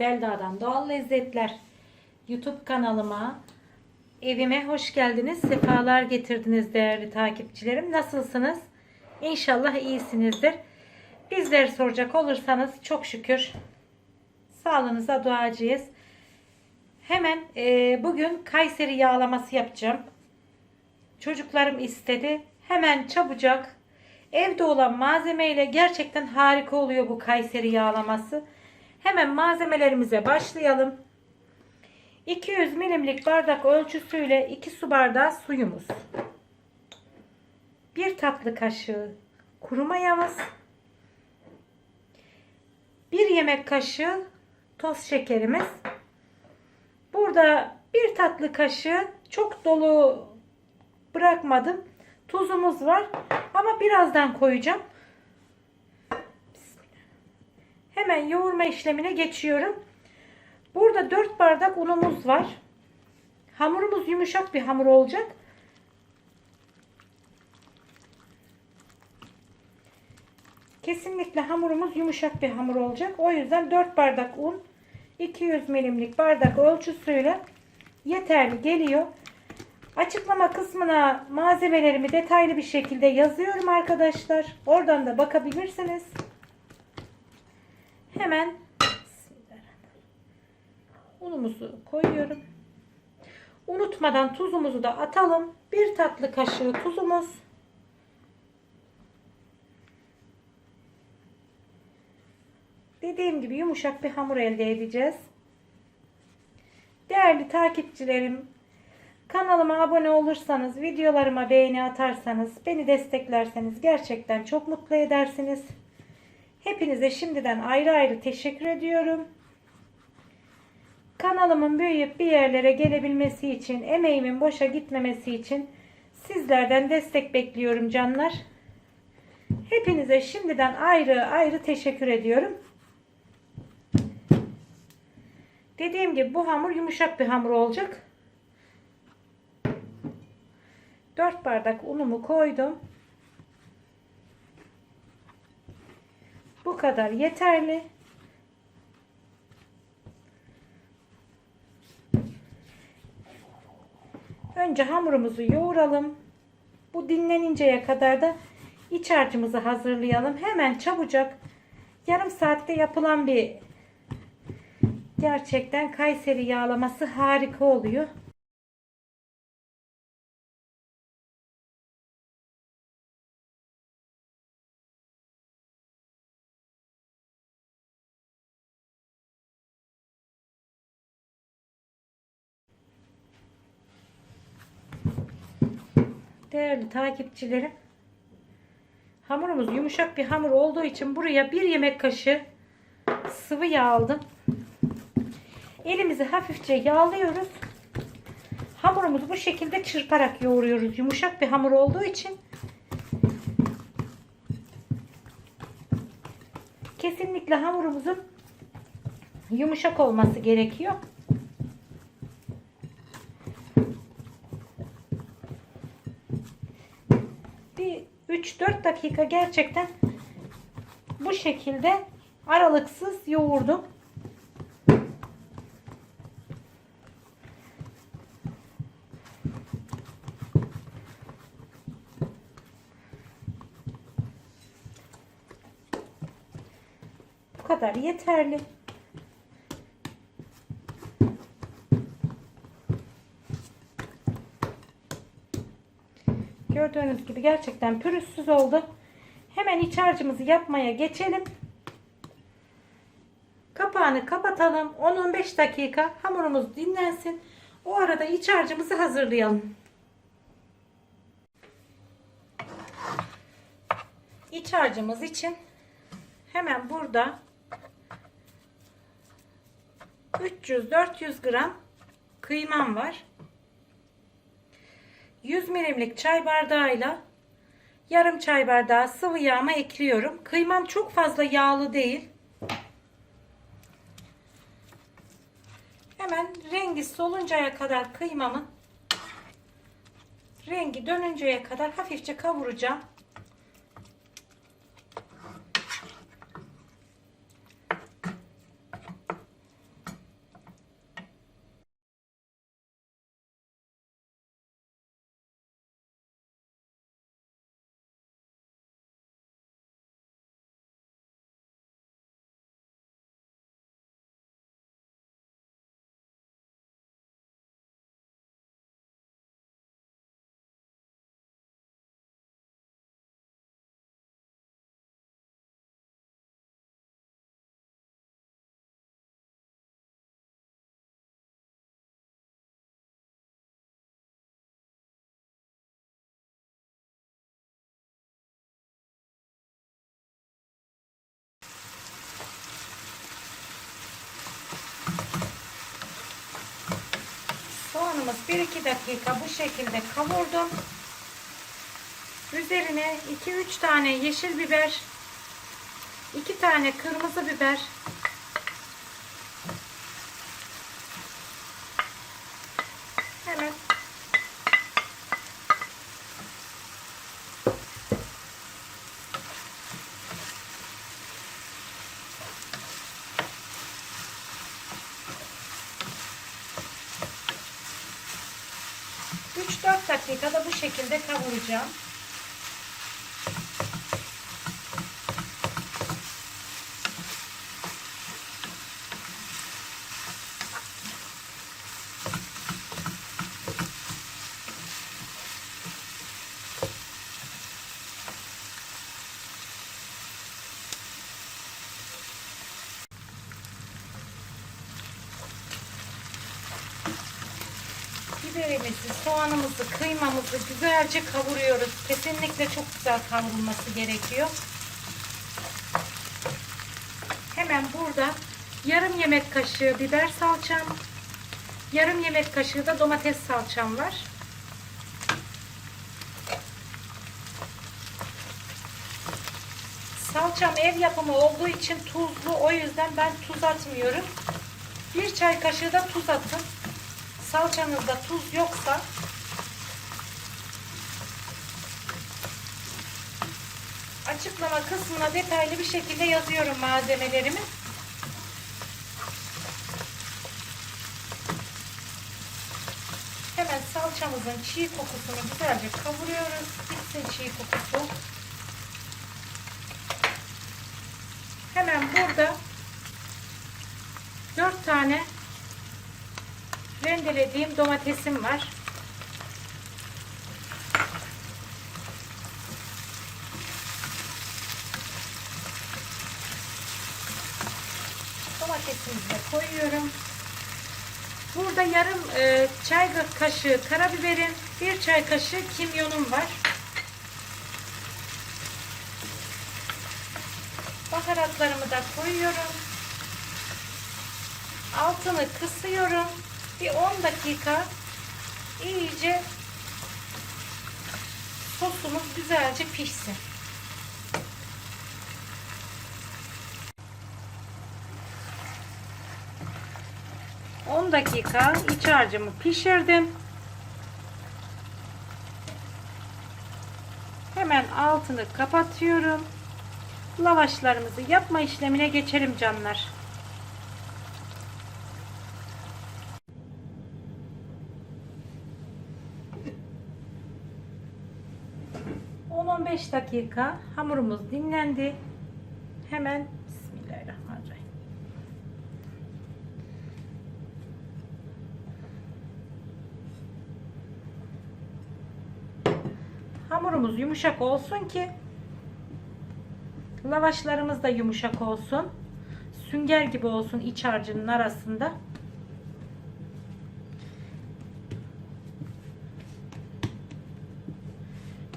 Selda'dan Doğal Lezzetler YouTube kanalıma, evime hoş geldiniz. Sefalar getirdiniz değerli takipçilerim. Nasılsınız? İnşallah iyisinizdir. Bizleri soracak olursanız çok şükür sağlığınıza duacıyız. Hemen e, bugün Kayseri yağlaması yapacağım. Çocuklarım istedi. Hemen çabucak evde olan malzemeyle gerçekten harika oluyor bu Kayseri yağlaması. Hemen malzemelerimize başlayalım. 200 milimlik bardak ölçüsüyle 2 su bardağı suyumuz. 1 tatlı kaşığı kuru mayamız. 1 yemek kaşığı toz şekerimiz. Burada 1 tatlı kaşığı çok dolu bırakmadım. Tuzumuz var ama birazdan koyacağım. Hemen yoğurma işlemine geçiyorum. Burada 4 bardak unumuz var. Hamurumuz yumuşak bir hamur olacak. Kesinlikle hamurumuz yumuşak bir hamur olacak. O yüzden 4 bardak un 200 milimlik bardak ölçüsüyle yeterli geliyor. Açıklama kısmına malzemelerimi detaylı bir şekilde yazıyorum arkadaşlar. Oradan da bakabilirsiniz. Hemen unumuzu koyuyorum. Unutmadan tuzumuzu da atalım. Bir tatlı kaşığı tuzumuz. Dediğim gibi yumuşak bir hamur elde edeceğiz. Değerli takipçilerim, kanalıma abone olursanız, videolarıma beğeni atarsanız, beni desteklerseniz gerçekten çok mutlu edersiniz. Hepinize şimdiden ayrı ayrı teşekkür ediyorum. Kanalımın büyüyüp bir yerlere gelebilmesi için, emeğimin boşa gitmemesi için sizlerden destek bekliyorum canlar. Hepinize şimdiden ayrı ayrı teşekkür ediyorum. Dediğim gibi bu hamur yumuşak bir hamur olacak. 4 bardak unumu koydum. Bu kadar yeterli. Önce hamurumuzu yoğuralım. Bu dinleninceye kadar da iç harcımızı hazırlayalım. Hemen çabucak yarım saatte yapılan bir gerçekten Kayseri yağlaması harika oluyor. Değerli takipçilerim. Hamurumuz yumuşak bir hamur olduğu için buraya bir yemek kaşığı sıvı yağ aldım. Elimizi hafifçe yağlıyoruz. Hamurumuzu bu şekilde çırparak yoğuruyoruz. Yumuşak bir hamur olduğu için kesinlikle hamurumuzun yumuşak olması gerekiyor. Bir 3-4 dakika gerçekten bu şekilde aralıksız yoğurdum. Bu kadar yeterli. Gördüğünüz gibi gerçekten pürüzsüz oldu. Hemen iç harcımızı yapmaya geçelim. Kapağını kapatalım. 10-15 dakika hamurumuz dinlensin. O arada iç harcımızı hazırlayalım. İç harcımız için hemen burada 300-400 gram kıymam var. 100 milimlik çay bardağıyla yarım çay bardağı sıvı yağma ekliyorum. Kıymam çok fazla yağlı değil. Hemen rengi soluncaya kadar kıymamın rengi dönünceye kadar hafifçe kavuracağım. Soğanımız 1-2 dakika bu şekilde kavurdum. Üzerine 2-3 tane yeşil biber, 2 tane kırmızı biber, hemen Üç dört dakikada bu şekilde kavuracağım. Biberimizi, soğanımızı, kıymamızı güzelce kavuruyoruz. Kesinlikle çok güzel kavrulması gerekiyor. Hemen burada yarım yemek kaşığı biber salçam, yarım yemek kaşığı da domates salçam var. Salçam ev yapımı olduğu için tuzlu. O yüzden ben tuz atmıyorum. Bir çay kaşığı da tuz atın salçanızda tuz yoksa açıklama kısmına detaylı bir şekilde yazıyorum malzemelerimi. Hemen salçamızın çiğ kokusunu güzelce kavuruyoruz. Gitsin çiğ kokusu. Hemen burada 4 tane rendelediğim domatesim var. De koyuyorum. Burada yarım e, çay kaşığı karabiberim, bir çay kaşığı kimyonum var. Baharatlarımı da koyuyorum. Altını kısıyorum bir 10 dakika iyice sosumuz güzelce pişsin. On dakika iç harcımı pişirdim. Hemen altını kapatıyorum. Lavaşlarımızı yapma işlemine geçelim canlar. 10-15 dakika hamurumuz dinlendi. Hemen Hamurumuz yumuşak olsun ki lavaşlarımız da yumuşak olsun. Sünger gibi olsun iç harcının arasında.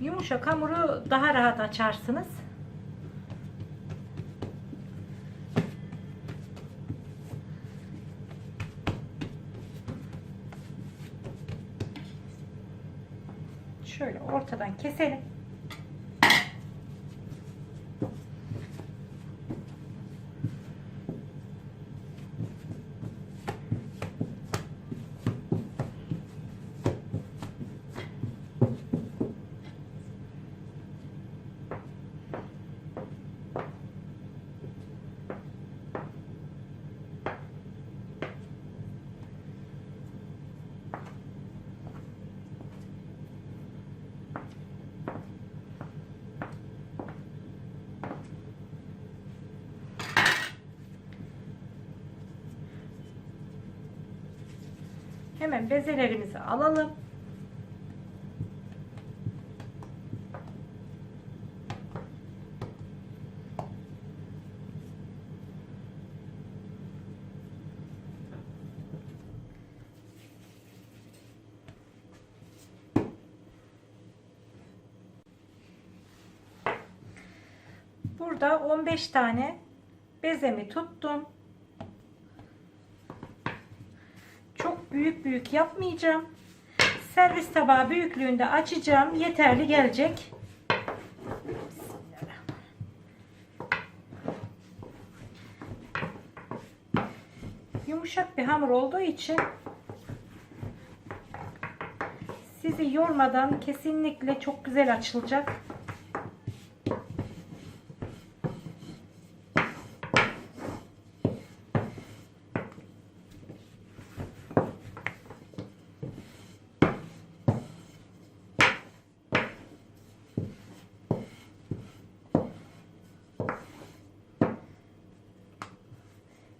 Yumuşak hamuru daha rahat açarsınız. Ortadan keselim. Hemen bezelerimizi alalım. Burada 15 tane bezemi tuttum. Çok büyük büyük yapmayacağım. Servis tabağı büyüklüğünde açacağım. Yeterli gelecek. Yumuşak bir hamur olduğu için sizi yormadan kesinlikle çok güzel açılacak.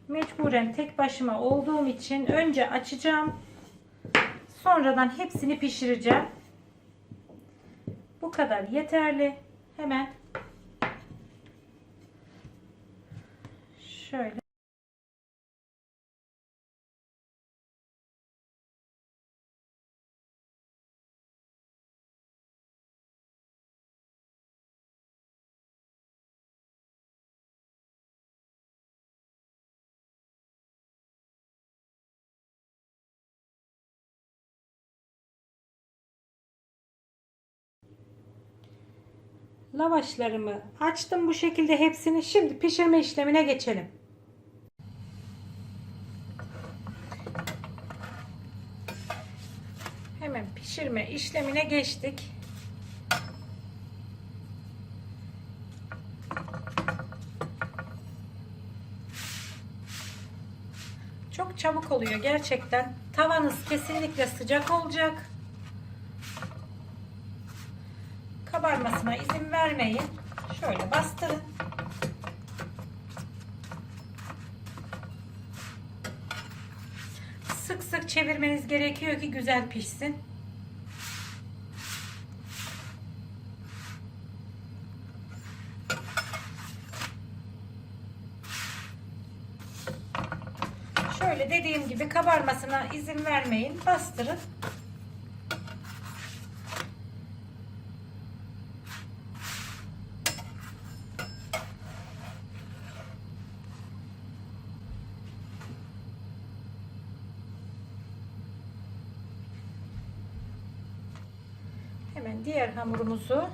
Mecburen tek başıma olduğum için önce açacağım. Sonradan hepsini pişireceğim. Bu kadar yeterli. Hemen lavaşlarımı açtım bu şekilde hepsini. Şimdi pişirme işlemine geçelim. Hemen pişirme işlemine geçtik. Çok çabuk oluyor gerçekten. Tavanız kesinlikle sıcak olacak. Kabarmasına izin vermeyin. Şöyle bastırın. Sık sık çevirmeniz gerekiyor ki güzel pişsin. Şöyle dediğim gibi kabarmasına izin vermeyin. Bastırın. Hemen diğer hamurumuzu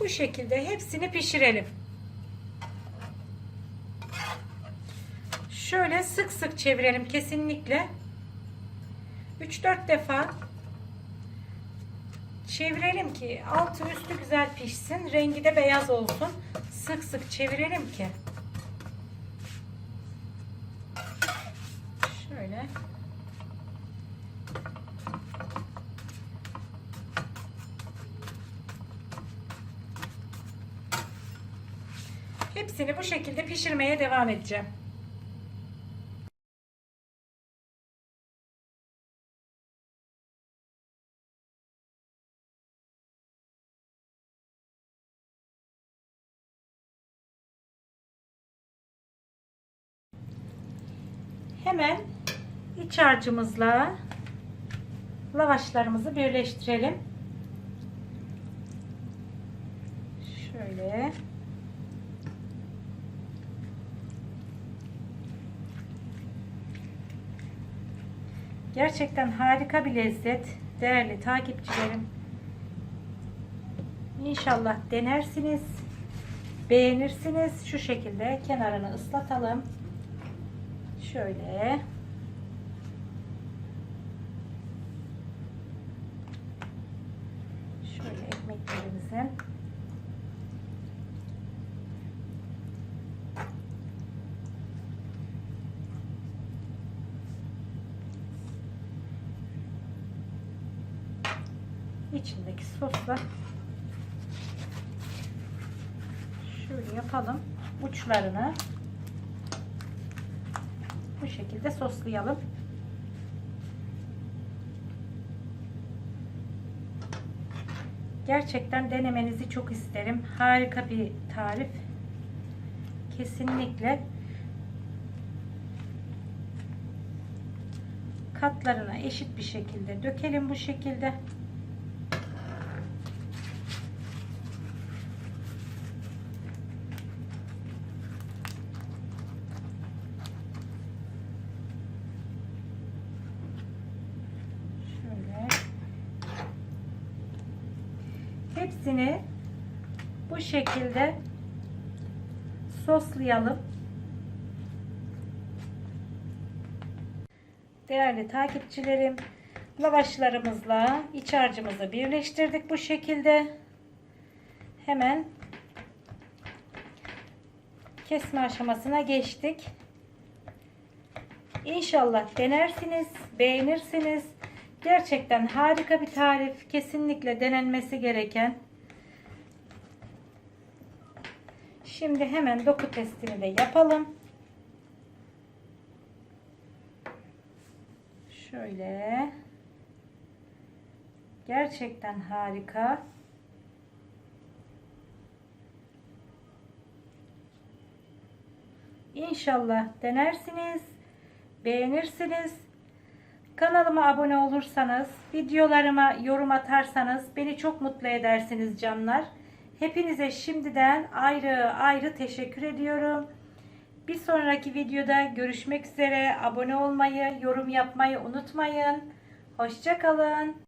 bu şekilde hepsini pişirelim. Şöyle sık sık çevirelim kesinlikle. 3-4 defa çevirelim ki altı üstü güzel pişsin. Rengi de beyaz olsun. Sık sık çevirelim ki Şöyle. Hepsini bu şekilde pişirmeye devam edeceğim. Hemen iç harcımızla lavaşlarımızı birleştirelim. Şöyle. Gerçekten harika bir lezzet. Değerli takipçilerim. İnşallah denersiniz. Beğenirsiniz. Şu şekilde kenarını ıslatalım. Şöyle. Şöyle ekmeklerimizin içindeki sosla şöyle yapalım uçlarını bu şekilde soslayalım. Gerçekten denemenizi çok isterim. Harika bir tarif. Kesinlikle katlarına eşit bir şekilde dökelim bu şekilde. Hepsini bu şekilde soslayalım. Değerli takipçilerim, lavaşlarımızla iç harcımızı birleştirdik bu şekilde. Hemen kesme aşamasına geçtik. İnşallah denersiniz, beğenirsiniz. Gerçekten harika bir tarif. Kesinlikle denenmesi gereken. Şimdi hemen doku testini de yapalım. Şöyle. Gerçekten harika. İnşallah denersiniz, beğenirsiniz. Kanalıma abone olursanız, videolarıma yorum atarsanız beni çok mutlu edersiniz canlar. Hepinize şimdiden ayrı ayrı teşekkür ediyorum. Bir sonraki videoda görüşmek üzere. Abone olmayı, yorum yapmayı unutmayın. Hoşçakalın.